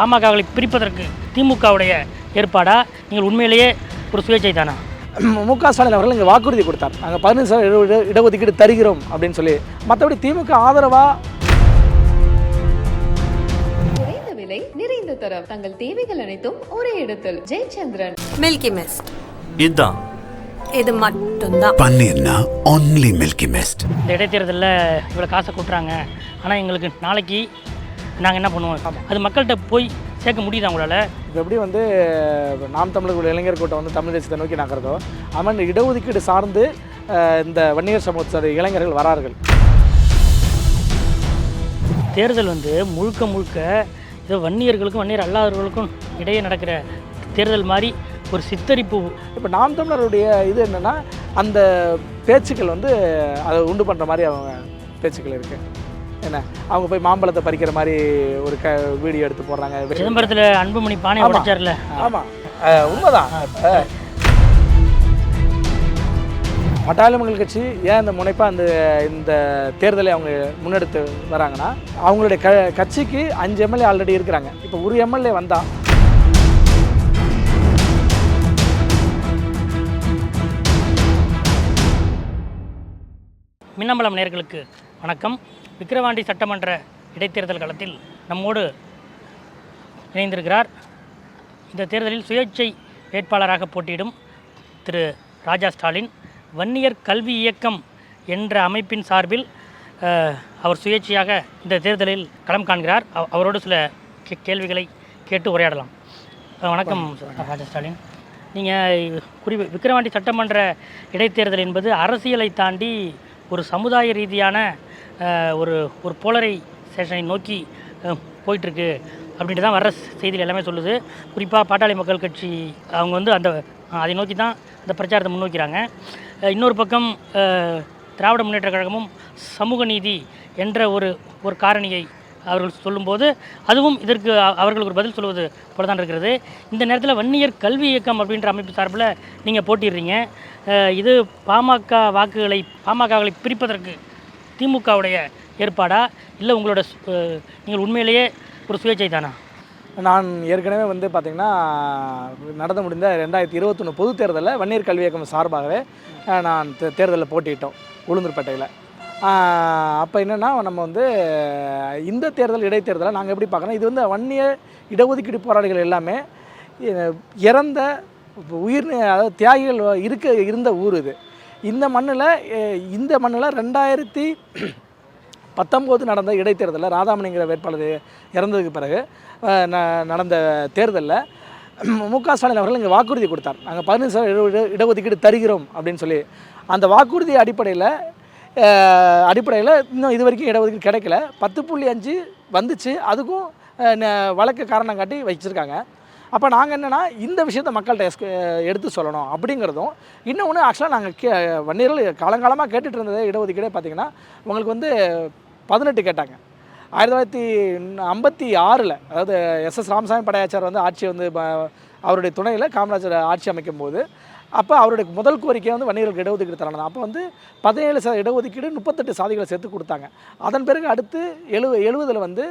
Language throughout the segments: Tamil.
பாமகவை பிரிப்பதற்கு திமுகவுடைய ஏற்பாடா? நீங்கள் உண்மையிலேயே ஒரு சுயேட்சை தானா? மு க ஸ்டாலின் அவர்கள் இங்கே வாக்குறுதி கொடுத்தார். நாங்கள் பதினஞ்சு சதவீத இட- இடஒதுக்கீடு தருகிறோம் அப்படின்னு சொல்லி. மற்றபடி திமுக ஆதரவாக குறைந்த விலை நிறைந்த தரம். தங்கள் தேவைகள் அனைத்தும் ஒரே இடத்தில். ஜெயச்சந்திரன். மில்கி மிஸ்ட் இதுதான் இது மட்டும்தான். பன்னீர்னா ஒன்லி மில்கி மிஸ்ட் இந்த இடைத்தேர்தலில் இவ்வளோ காசை கூட்டுறாங்க. ஆனால் எங்களுக்கு நாளைக்கு நாங்கள் என்ன பண்ணுவோம்? அது மக்கள்கிட்ட போய் சேர்க்க முடியுதா உங்களால்? இப்போ எப்படி வந்து நாம் தமிழர்களுடைய இளைஞர் கூட்டம் வந்து தமிழ் தேசத்தை நோக்கி நகர்தோ அது மாதிரி இடஒதுக்கீடு சார்ந்து இந்த வன்னியர் சமூகத்தை இளைஞர்கள் வரார்கள். தேர்தல் வந்து முழுக்க முழுக்க இது வன்னியர்களுக்கும் வன்னியர் அல்லாதவர்களுக்கும் இடையே நடக்கிற தேர்தல் மாதிரி ஒரு சித்தரிப்பு. இப்போ நாம் தமிழருடைய இது என்னென்னா அந்த பேச்சுக்கள் வந்து அதை உண்டு பண்ணுற மாதிரி அவங்க பேச்சுக்கள் இருக்குது என்ன அவங்க போய் மாம்பழத்தை பறிக்கிற மாதிரி ஒரு க வீடியோ எடுத்து போடுறாங்க. சிதம்பரத்தில் அன்புமணி பானை. உடைச்சார்ல? ஆமாம் உண்மைதான். இப்ப பட்டாளி மக்கள் கட்சி ஏன் இந்த முனைப்பாக அந்த இந்த தேர்தலை அவங்க முன்னெடுத்து வராங்கன்னா அவங்களுடைய க கட்சிக்கு அஞ்சு எம்எல்ஏ ஆல்ரெடி இருக்கிறாங்க. இப்போ ஒரு எம்எல்ஏ வந்தால் மின்னம்பலம் நேர்களுக்கு வணக்கம். விக்கிரவாண்டி சட்டமன்ற இடைத்தேர்தல் களத்தில் நம்மோடு இணைந்திருக்கிறார். இந்த தேர்தலில் சுயேட்சை வேட்பாளராக போட்டியிடும் திரு ராஜா ஸ்டாலின். வன்னியர் கல்வி இயக்கம் என்ற அமைப்பின் சார்பில் அவர் சுயேட்சையாக இந்த தேர்தலில் களம் காண்கிறார். அவ- அவரோடு சில கே- கேள்விகளை கேட்டு உரையாடலாம். வணக்கம் ராஜா ஸ்டாலின். நீங்கள் குறி விக்கிரவாண்டி சட்டமன்ற இடைத்தேர்தல் என்பது அரசியலை தாண்டி ஒரு சமுதாய ரீதியான ஒரு ஒரு ஒரு போலரைசேஷனை நோக்கி போயிட்டுருக்கு அப்படின்ட்டு தான் வர்ற செய்திகள் எல்லாமே சொல்லுது. குறிப்பாக பாட்டாளி மக்கள் கட்சி அவங்க வந்து அந்த அதை நோக்கி தான் அந்த பிரச்சாரத்தை முன்னோக்கிறாங்க. இன்னொரு பக்கம் திராவிட முன்னேற்ற கழகமும் சமூக நீதி என்ற ஒரு ஒரு காரணியை அவர்கள் சொல்லும்போது அதுவும் இதற்கு அவர்களுக்கு ஒரு பதில் சொல்வது போல தான் இருக்கிறது. இந்த நேரத்தில் வன்னியர் கல்வி இயக்கம் அப்படின்ற அமைப்பு சார்பில் நீங்கள் போட்டிடுறீங்க. இது பாமக வாக்குகளை பாமகவை பிரிப்பதற்கு திமுகவுடைய ஏற்பாடா? இல்லை உங்களோட நீங்கள் உண்மையிலேயே ஒரு சுயேச்சைதானா நான் ஏற்கனவே வந்து பார்த்திங்கன்னா நடந்து முடிந்த ரெண்டாயிரத்தி இருபத்தொன்று பொது தேர்தலில் வன்னியர் கல்வி இயக்கம் சார்பாகவே நான் தே- தேர்தலில் போட்டியிட்டோம் உளுந்தூர்பேட்டையில். அப்போ என்னென்னா நம்ம வந்து இந்த தேர்தல் இடைத்தேர்தலை நாங்கள் எப்படி பார்க்குறோம் இது வந்து வன்னிய இடஒதுக்கீடு போராளிகள் எல்லாமே இறந்த உயிர் அதாவது தியாகிகள் இருக்க இருந்த ஊர் இது. இந்த மண்ணில் இந்த மண்ணில் ரெண்டாயிரத்தி பத்தொம்போது நடந்த இடைத்தேர்தலில் ராதாமணிங்கிற வேட்பாளர் இறந்ததுக்கு பிறகு ந- நடந்த தேர்தலில் மு க. ஸ்டாலின் அவர்கள் இங்கே வாக்குறுதி கொடுத்தார். நாங்கள் பதினஞ்சு சதவீத இட- இடஒதுக்கீடு தருகிறோம் அப்படின்னு சொல்லி. அந்த வாக்குறுதி அடிப்படையில் அடிப்படையில் இன்னும் இது வரைக்கும் இடஒதுக்கீடு கிடைக்கல. பத்து புள்ளி அஞ்சு வந்துச்சு. அதுக்கும் ந- வழக்கு காரணம் காட்டி வச்சுருக்காங்க. அப்போ நாங்கள் என்னென்னா இந்த விஷயத்தை மக்கள்கிட்ட எடுத்து சொல்லணும். அப்படிங்கிறதும் இன்னொன்று ஆக்சுவலாக நாங்கள் கே வன்னியர்கள் காலங்காலமாக கேட்டுட்டு இருந்ததே இடஒதுக்கீடே பார்த்தீங்கன்னா உங்களுக்கு வந்து பதினெட்டு கேட்டாங்க. ஆயிரத்தி தொள்ளாயிரத்தி ஐம்பத்தி ஆறில் அதாவது எஸ்எஸ் ராமசாமி படையாச்சார் வந்து ஆட்சி வந்து அவருடைய துணையில் காமராஜர் ஆட்சி அமைக்கும் போது அப்போ அவருடைய முதல் கோரிக்கை வந்து வன்னியர்களுக்கு இடஒதுக்கீடு தரணும் அப்போ வந்து பதினேழு ச இடஒதுக்கீடு முப்பத்தெட்டு சாதிகளை சேர்த்து கொடுத்தாங்க. அதன் பிறகு அடுத்து எழு எழுபதில் வந்து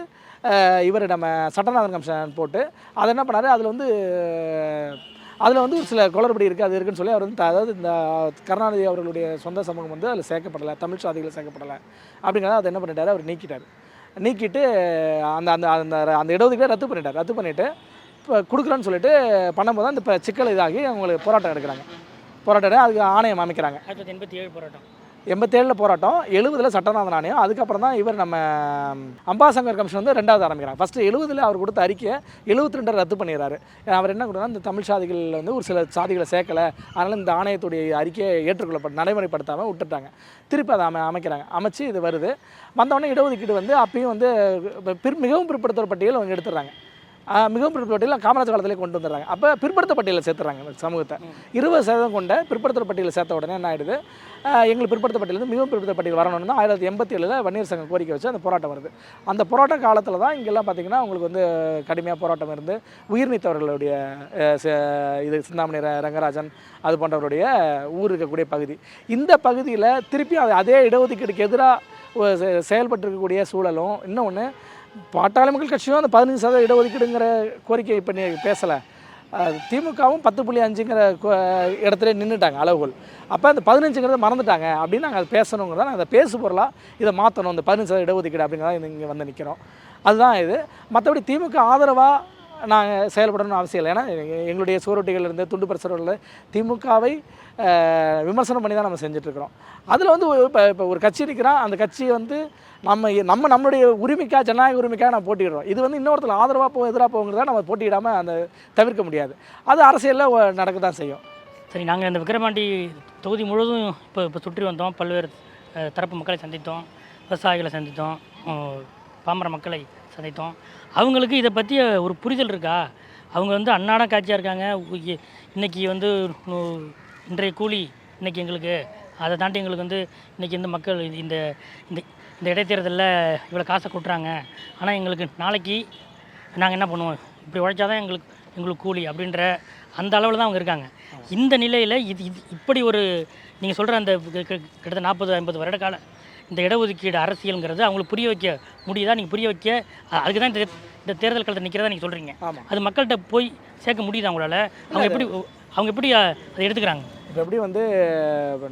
இவர் நம்ம சட்டநாதன் கமிஷன் போட்டு அதை என்ன பண்ணாரு? அதில் வந்து அதில் வந்து ஒரு சில குளறுபடி இருக்குது அது இருக்குன்னு சொல்லி அவர் வந்து அதாவது இந்த கருணாநிதி அவர்களுடைய சொந்த சமூகம் வந்து அதில் சேர்க்கப்படலை தமிழ் சாதிகள் சேர்க்கப்படலை அப்படிங்கிறத அதை என்ன பண்ணிட்டார்? அவர் நீக்கிட்டார். நீக்கிட்டு அந்த அந்த அந்த அந்த இடஒதுக்கீடை ரத்து பண்ணிட்டார். ரத்து பண்ணிவிட்டு இப்போ கொடுக்குறேன்னு சொல்லிட்டு பண்ணும்போது தான் இந்த இப்போ சிக்கல் இதாகி அவங்களுக்கு போராட்டம் எடுக்கிறாங்க. போராட்டம் அதுக்கு ஆணையம் அமைக்கிறாங்க. ஆயிரத்தி எண்பத்தி ஏழு போராட்டம். எண்பத்தேழில் போராட்டம் எழுபதில் சட்டநாதன் ஆணையம் அதுக்கப்புறம் தான் இவர் நம்ம அம்பாசங்கர் கமிஷன் வந்து ரெண்டாவது ஆரம்பிக்கிறாங்க. ஃபஸ்ட்டு எழுபதில் அவர் கொடுத்த அறிக்கையை எழுபத்தி ரெண்டு ரத்து பண்ணிடுறாரு. அவர் என்ன கொடுத்தா இந்த தமிழ் சாதிகள் வந்து ஒரு சில சாதிகளை சேர்க்கலை. அதனால் இந்த ஆணையத்துடைய அறிக்கையை ஏற்றுக்கொள்ளப்பட்ட நடைமுறைப்படுத்தாமல் விட்டுட்டாங்க. திருப்பி அதை அமை அமைக்கிறாங்க. அமைச்சு இது வருது. வந்தவொடனே இடஒதுக்கீடு வந்து அப்பயும் வந்து மிகவும் பிற்படுத்தல் பட்டியல் அவங்க எடுத்துடுறாங்க. மிகவும் பிற்படுத்தப்பட்டியலில் காமராஜர் காலத்திலே கொண்டு வந்துடுறாங்க. அப்போ பிற்படுத்த பட்டியலில் சேர்த்துறாங்க சமூகத்தை. இருபது சதவீதம் கொண்ட பிற்படுத்தல் பட்டியலில் சேர்த்த உடனே என்ன ஆயிடுது? எங்களுக்கு பிற்படுத்த பட்டியலேருந்து மிகவும் பிற்படுத்த பட்டியல் வரணும்னு தான் ஆயிரத்தி எண்பத்தி ஏழில் வன்னியர் சங்கம் கோரிக்கை வச்சு அந்த போராட்டம் வருது. அந்த போராட்ட காலத்தில் தான் இங்கெல்லாம் பார்த்தீங்கன்னா உங்களுக்கு வந்து கடுமையாக போராட்டம் இருந்து உயிர் நீத்தவர்களுடைய ச- இது சிந்தாமணி ரங்கராஜன் அது போன்றவருடைய ஊர் இருக்கக்கூடிய பகுதி. இந்த பகுதியில் திருப்பி அதே இடஒதுக்கீடுக்கு எதிராக செயல்பட்டு இருக்கக்கூடிய சூழலும் இன்னொன்று பாட்டாளி மக்கள் கட்சியும் அந்த பதினஞ்சு சதவீத இடஒதுக்கீடுங்கிற கோரிக்கை இப்போ நீ பேசலை. திமுகவும் பத்து புள்ளி அஞ்சுங்கிற கோ- இடத்துல நின்றுட்டாங்க அளவுகள் அப்போ அந்த பதினஞ்சுங்கிறத மறந்துட்டாங்க. அப்படின்னு நாங்கள் அதை பேசணுங்கிறத நாங்கள் அதை பேசு பொருளாக இதை மாற்றணும் இந்த பதினஞ்சு சதவீத இடஒதுக்கீடு அப்படிங்கிறத இங்கே வந்து நிற்கிறோம் அதுதான் இது. மற்றபடி திமுக ஆதரவாக நாங்கள் செயல்படணும்னு அவசியம் இல்லை. ஏன்னா எங்களுடைய சுவரொட்டிகள் இருந்து துண்டு பிரசுரங்களில் திமுகவை விமர்சனம் பண்ணி தான் நம்ம செஞ்சிட்ருக்கிறோம். அதில் வந்து இப்போ இப்போ ஒரு கட்சி நிற்கிறான் அந்த கட்சியை வந்து நம்ம நம்ம நம்மளுடைய உரிமைக்காக ஜனநாயக உரிமைக்காக நம்ம போட்டிடுறோம் இது வந்து இன்னொருத்தர் ஆதரவாக போ எதிராக போங்கிறத நம்ம போட்டியிடாமல் அந்த தவிர்க்க முடியாது. அது அரசியலில் நடக்க தான் செய்யும். சரி நாங்கள் இந்த விக்கிரவாண்டி தொகுதி முழுவதும் இப்போ இப்போ சுற்றி வந்தோம். பல்வேறு தரப்பு மக்களை சந்தித்தோம். விவசாயிகளை சந்தித்தோம். பாமர மக்களை சந்தித்தோம் அவங்களுக்கு இதை பற்றி ஒரு புரிதல் இருக்கா? அவங்க வந்து அன்னாடம் காட்சியாக இருக்காங்க. இன்றைக்கி இன்னைக்கு வந்து இன்றைய கூலி இன்னைக்கு எங்களுக்கு. அதை தாண்டி எங்களுக்கு வந்து இன்றைக்கி இந்த மக்கள் இந்த இந்த இந்த இடைத்தேர்தலில் இவ்வளோ காசை கொட்டுறாங்க ஆனால் எங்களுக்கு நாளைக்கு நாங்கள் என்ன பண்ணுவோம்? இப்படி உழைச்சாதான் எங்களுக்கு எங்களுக்கு கூலி அப்படின்ற அந்த அளவில் தான் அவங்க இருக்காங்க. இந்த நிலையில் இது இது இப்படி ஒரு நீங்கள் சொல்கிற அந்த கிட்டத்தட்ட நாற்பது ஐம்பது வருட கால இந்த இடஒதுக்கீடு அரசியலுங்கிறது அவங்களுக்கு புரிய வைக்க முடியுதா? நீங்கள் புரிய வைக்க அதுக்கு தான் இந்த தேர்தல் களத்தில் நிற்கிறதா நீங்கள் சொல்கிறீங்க ஆமாம் அது மக்கள்கிட்ட போய் சேர்க்க முடியுதா அவங்களால அவங்க எப்படி அவங்க எப்படி அதை எடுத்துக்கிறாங்க? இப்போ எப்படி வந்து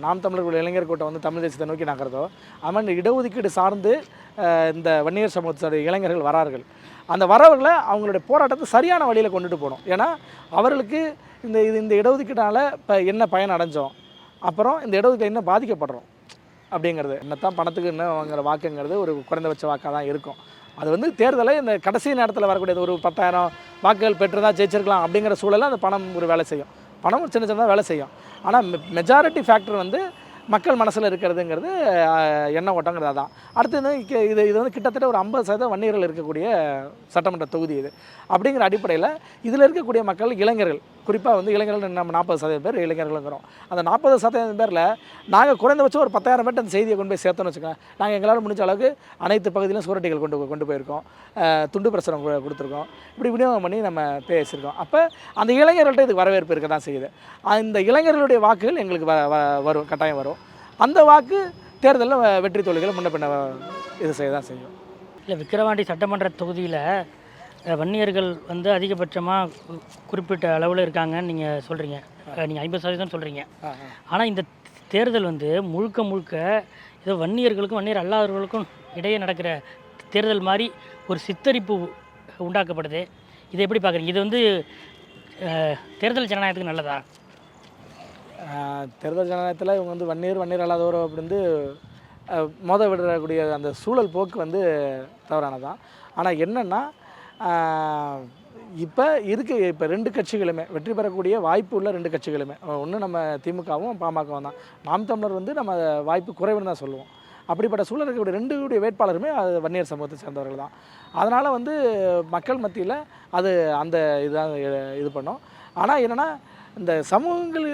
நாம் தமிழர்கள் இளைஞர் கூட்டம் வந்து தமிழ் தேசத்தை நோக்கி நகர்தோ அது மாதிரி இந்த இடஒதுக்கீடு சார்ந்து இந்த வன்னியர் சமூகத்தோட இளைஞர்கள் வரார்கள். அந்த வரவர்களை அவங்களுடைய போராட்டத்தை சரியான வழியில் கொண்டுட்டு போகணும். ஏன்னா அவர்களுக்கு இந்த இது இந்த இடஒதுக்கீடால் இப்போ என்ன பயன் அடைஞ்சோம்? அப்புறம் இந்த இடஒதுக்கீடு என்ன பாதிக்கப்படுறோம்? அப்படிங்கிறது. என்னத்தான் பணத்துக்கு என்ன வாங்குற வாக்குங்கிறது ஒரு குறைந்தபட்ச வாக்காக தான் இருக்கும். அது வந்து தேர்தலை இந்த கடைசி நேரத்தில் வரக்கூடியது ஒரு பத்தாயிரம் வாக்குகள் பெற்று தான் ஜெயிச்சிருக்கலாம் அப்படிங்கிற சூழலில் அந்த பணம் ஒரு வேலை செய்யும். பணம் சின்ன சின்னதாக வேலை செய்யும். ஆனால் மெஜாரிட்டி ஃபேக்டர் வந்து மக்கள் மனசில் இருக்கிறதுங்கிறது எண்ண ஓட்டங்கிறது அதான். அடுத்தது இது இது வந்து கிட்டத்தட்ட ஒரு ஐம்பது சதவீதம் வன்னியர்கள் இருக்கக்கூடிய சட்டமன்ற தொகுதி இது. அப்படிங்கிற அடிப்படையில் இதில் இருக்கக்கூடிய மக்கள் இளைஞர்கள் குறிப்பாக வந்து இளைஞர்கள் நம்ம நாற்பது சதவீதம் பேர் இளைஞர்களுங்கிறோம் அந்த நாற்பது சதவீதம் பேரில் நாங்கள் குறைந்தபட்சம் ஒரு பத்தாயிரம் பேர் அந்த செய்தியை கொண்டு போய் சேர்த்தோன்னு வச்சுக்கோங்க நாங்கள் எங்களால் முடிஞ்ச அளவுக்கு அனைத்து பகுதியிலும் சுவரட்டிகள் கொண்டு போய்- கொண்டு போயிருக்கோம். துண்டு பிரசுரம் கொடுத்துருக்கோம். இப்படி விநியோகம் பண்ணி நம்ம பேசியிருக்கோம். அப்போ அந்த இளைஞர்கள்ட்ட இதுக்கு வரவேற்பு இருக்க தான் செய்யுது. அந்த இளைஞர்களுடைய வாக்குகள் எங்களுக்கு வ- வ- வரும் கட்டாயம் வரும். அந்த வாக்கு தேர்தலில் வெற்றி தோல்விகளை முன்ன பின்ன இது செய்ய தான் செய்யும். இல்லை விக்கிரவாண்டி சட்டமன்ற தொகுதியில் வன்னியர்கள் வந்து அதிகபட்சமாக குறிப்பிட்ட அளவில் இருக்காங்கன்னு நீங்கள் சொல்கிறீங்க நீங்கள் ஐம்பது சதவீதம் சொல்கிறீங்க ஆனால் இந்த தேர்தல் வந்து முழுக்க முழுக்க ஏதோ வன்னியர்களுக்கும் வன்னியர் அல்லாதவர்களுக்கும் இடையே நடக்கிற தேர்தல் மாதிரி ஒரு சித்தரிப்பு உண்டாக்கப்படுது. இதை எப்படி பார்க்குறீங்க இது வந்து தேர்தல் ஜனநாயகத்துக்கு நல்லதா? தேர்தல் ஜனநாயகத்தில் இவங்க வந்து வன்னியர் வன்னியர் அல்லாதவர் அப்படி வந்து ஆஹ் மோத விடக்கூடிய அந்த சூழல் போக்கு வந்து தவறானதான் ஆனால் என்னென்னா இப்போ இருக்கு இப்போ ரெண்டு கட்சிகளுமே. வெற்றி பெறக்கூடிய வாய்ப்பு உள்ள ரெண்டு கட்சிகளுமே. ஒன்று நம்ம திமுகவும் பாமகவும் தான். நாம் தமிழர் வந்து நம்ம வாய்ப்பு குறைவுன்னு தான் சொல்லுவோம். அப்படிப்பட்ட சூழல் இருக்கக்கூடிய ரெண்டு வேட்பாளருமே அது வன்னியர் சமூகத்தை சேர்ந்தவர்கள் தான். அதனால் வந்து மக்கள் மத்தியில் அது அந்த இதுதான் இது பண்ணோம். ஆனால் என்னென்னா இந்த சமூகங்கள்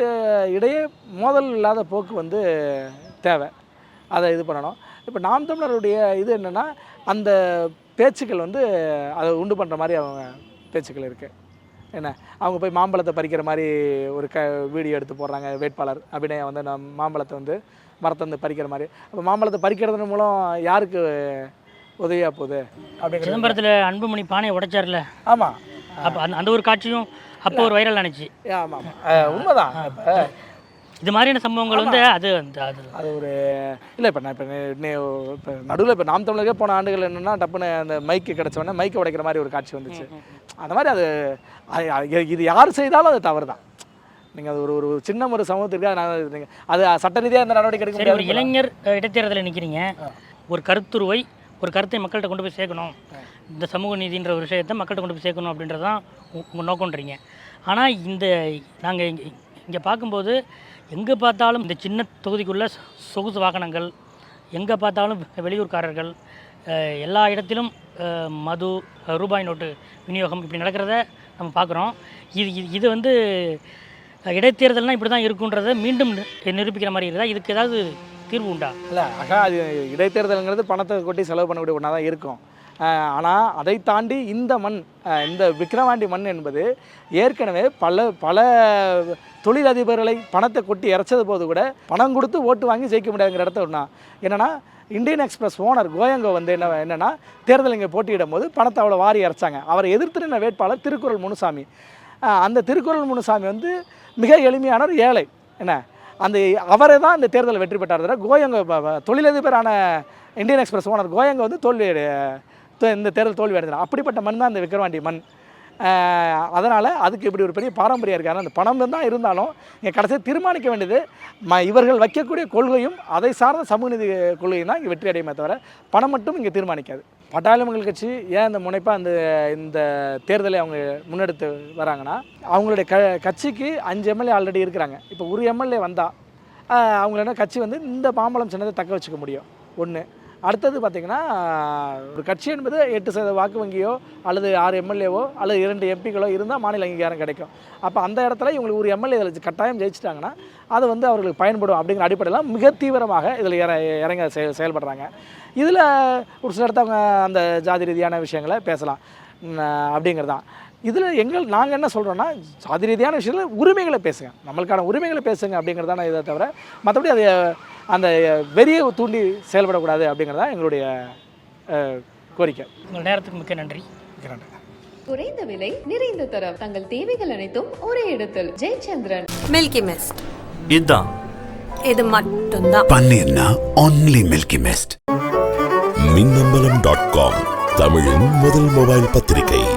இடையே மோதல் இல்லாத போக்கு வந்து தேவை. அதை இது பண்ணணும். இப்போ நாம் தமிழருடைய இது என்னென்னா அந்த பேச்சுக்கள் வந்து அதை உண்டு பண்ணுற மாதிரி அவங்க பேச்சுக்கள் இருக்குது என்ன? அவங்க போய் மாம்பழத்தை பறிக்கிற மாதிரி ஒரு க வீடியோ எடுத்து போடுறாங்க வேட்பாளர் அபிநயம் வந்து நம் மாம்பழத்தை வந்து மரத்தை வந்து பறிக்கிற மாதிரி. அப்போ மாம்பழத்தை பறிக்கிறதன் மூலம் யாருக்கு உதவியாக போகுது? அப்படிங்கிறது சிதம்பரத்தில் அன்புமணி பானையை உடைச்சார்ல. ஆமாம் அப்போ அந்த அந்த ஒரு காட்சியும் அப்போ ஒரு வைரல் ஆனிச்சு. ஆமாம் ஆமாம் உண்மைதான். இப்போ இது மாதிரியான சம்பவங்கள் வந்து அது அந்த அது. அது ஒரு இல்லை இப்போ நான் இப்போ இப்போ நடுவில் இப்போ நாம் தமிழருக்கே போன ஆண்டுகள் என்னென்னா டப்புன்னு அந்த மைக்கு கிடச்சோடனே மைக்கை உடைக்கிற மாதிரி ஒரு காட்சி வந்துச்சு. அந்த மாதிரி அது இது யார் செய்தாலும் அது தவறு தான் நீங்கள் அது ஒரு ஒரு சின்ன ஒரு சமூகத்திற்கு அது நான் அது சட்ட ரீதியாக அந்த நடவடிக்கை எடுக்க ஒரு இளைஞர் இடைத்தேர்தலில் நிற்கிறீங்க ஒரு கருத்துருவை ஒரு கருத்தை மக்கள்கிட்ட கொண்டு போய் சேர்க்கணும். இந்த சமூக நீதின்ற ஒரு விஷயத்தை மக்கள்கிட்ட கொண்டு போய் சேர்க்கணும் அப்படின்றது தான் உங்கள் நோக்கன்றீங்க ஆனால் இந்த நாங்கள் இங்கே இங்கே பார்க்கும்போது எங்கே பார்த்தாலும் இந்த சின்ன தொகுதிக்குள்ள சொகுசு வாகனங்கள் எங்கே பார்த்தாலும் வெளியூர்காரர்கள் எல்லா இடத்திலும் மது ரூபாய் நோட்டு விநியோகம் இப்படி நடக்கிறத நம்ம பார்க்குறோம். இது இது வந்து இடைத்தேர்தல்னால் இப்படி தான் இருக்குன்றதை மீண்டும் நிரூபிக்கிற மாதிரி இருக்குதா? இதுக்கு ஏதாவது தீர்வு உண்டா? இல்லை அக்கா அது இடைத்தேர்தலுங்கிறது பணத்தை கொட்டி செலவு பண்ணக்கூடிய ஒன்றா தான் இருக்கும். ஆனால் அதை தாண்டி இந்த மண் இந்த விக்கிரவாண்டி மண் என்பது ஏற்கனவே பல பல தொழிலதிபர்களை பணத்தை கொட்டி இறைச்சது போது கூட பணம் கொடுத்து ஓட்டு வாங்கி ஜெயிக்க முடியாதுங்கிற இடத்த ஒன்றா என்னென்னா இந்தியன் எக்ஸ்பிரஸ் ஓனர் கோயங்கோ வந்து என்ன என்னென்னா தேர்தல் இங்கே போட்டியிடும் போது பணத்தை அவ்வளோ வாரி இறைச்சாங்க. அவரை எதிர்த்து நின்ற வேட்பாளர் திருக்குறள் முனுசாமி. அந்த திருக்குறள் முனுசாமி வந்து மிக எளிமையான ஒரு ஏழை. என்ன? அந்த அவரை தான் இந்த தேர்தலில் வெற்றி பெற்றார் தவிர கோயங்க தொழிலதிபரான இந்தியன் எக்ஸ்பிரஸ் ஓனர் கோயங்க வந்து தோல்வி இந்த தேர்தல் தோல்வி அடைந்தார் அப்படிப்பட்ட மண் தான் இந்த விக்கிரவாண்டி மண். அதனால் அதுக்கு இப்படி ஒரு பெரிய பாரம்பரியம் இருக்காரு அந்த பணம் தான் இருந்தாலும் இங்கே கடைசியாக தீர்மானிக்க வேண்டியது ம இவர்கள் வைக்கக்கூடிய கொள்கையும் அதை சார்ந்த சமூக நீதி கொள்கையும் தான் இங்கே வெற்றி அடையுமே தவிர பணம் மட்டும் இங்கே தீர்மானிக்காது. பட்டாளி மக்கள் கட்சி ஏன் இந்த முனைப்பாக அந்த இந்த தேர்தலை அவங்க முன்னெடுத்து வராங்கன்னா அவங்களுடைய க கட்சிக்கு அஞ்சு எம்எல்ஏ ஆல்ரெடி இருக்கிறாங்க. இப்போ ஒரு எம்எல்ஏ வந்தால் அவங்கள கட்சி வந்து இந்த மாம்பழம் சின்னதை தக்க வச்சுக்க முடியும். ஒன்று அடுத்தது பார்த்திங்கன்னா ஒரு கட்சி என்பது எட்டு சதவீத வாக்கு வங்கியோ அல்லது ஆறு எம்எல்ஏவோ அல்லது இரண்டு எம்பிக்களோ இருந்தால் மாநில அங்கீகாரம் கிடைக்கும். அப்போ அந்த இடத்துல இவங்களுக்கு ஒரு எம்எல்ஏ இதில் கட்டாயம் ஜெயிச்சிட்டாங்கன்னா அது வந்து அவர்களுக்கு பயன்படும் அப்படிங்கிற அடிப்படையில் மிக தீவிரமாக இதில் இற இறங்க செயல் செயல்படுறாங்க. இதில் ஒரு சில இடத்தவங்க அந்த ஜாதி ரீதியான விஷயங்களை பேசலாம். அப்படிங்கிறதான் இதில் எங்கள் நாங்கள் என்ன சொல்கிறோன்னா ஜாதி ரீதியான விஷயத்தில் உரிமைகளை பேசுங்க. நம்மளுக்கான உரிமைகளை பேசுங்க அப்படிங்கிறதான இதை தவிர மற்றபடி அது அந்த வெறியை தூண்டி செயல்படக்கூடாது அப்படிங்கிறதா எங்களுடைய கோரிக்கை. உங்கள் நேரத்துக்கு மிக்க நன்றி. நன்றி. குறைந்த விலை நிறைந்த தரம். தங்கள் தேவைகள் அனைத்தும் ஒரே இடத்தில். ஜெயச்சந்திரன். மில்கி மிஸ்ட் இதான். இது மட்டும்தான். பன்னீர்னா only Milky Mist. Minnambalam dot com தமிழின் முதல் மொபைல் பத்திரிகை.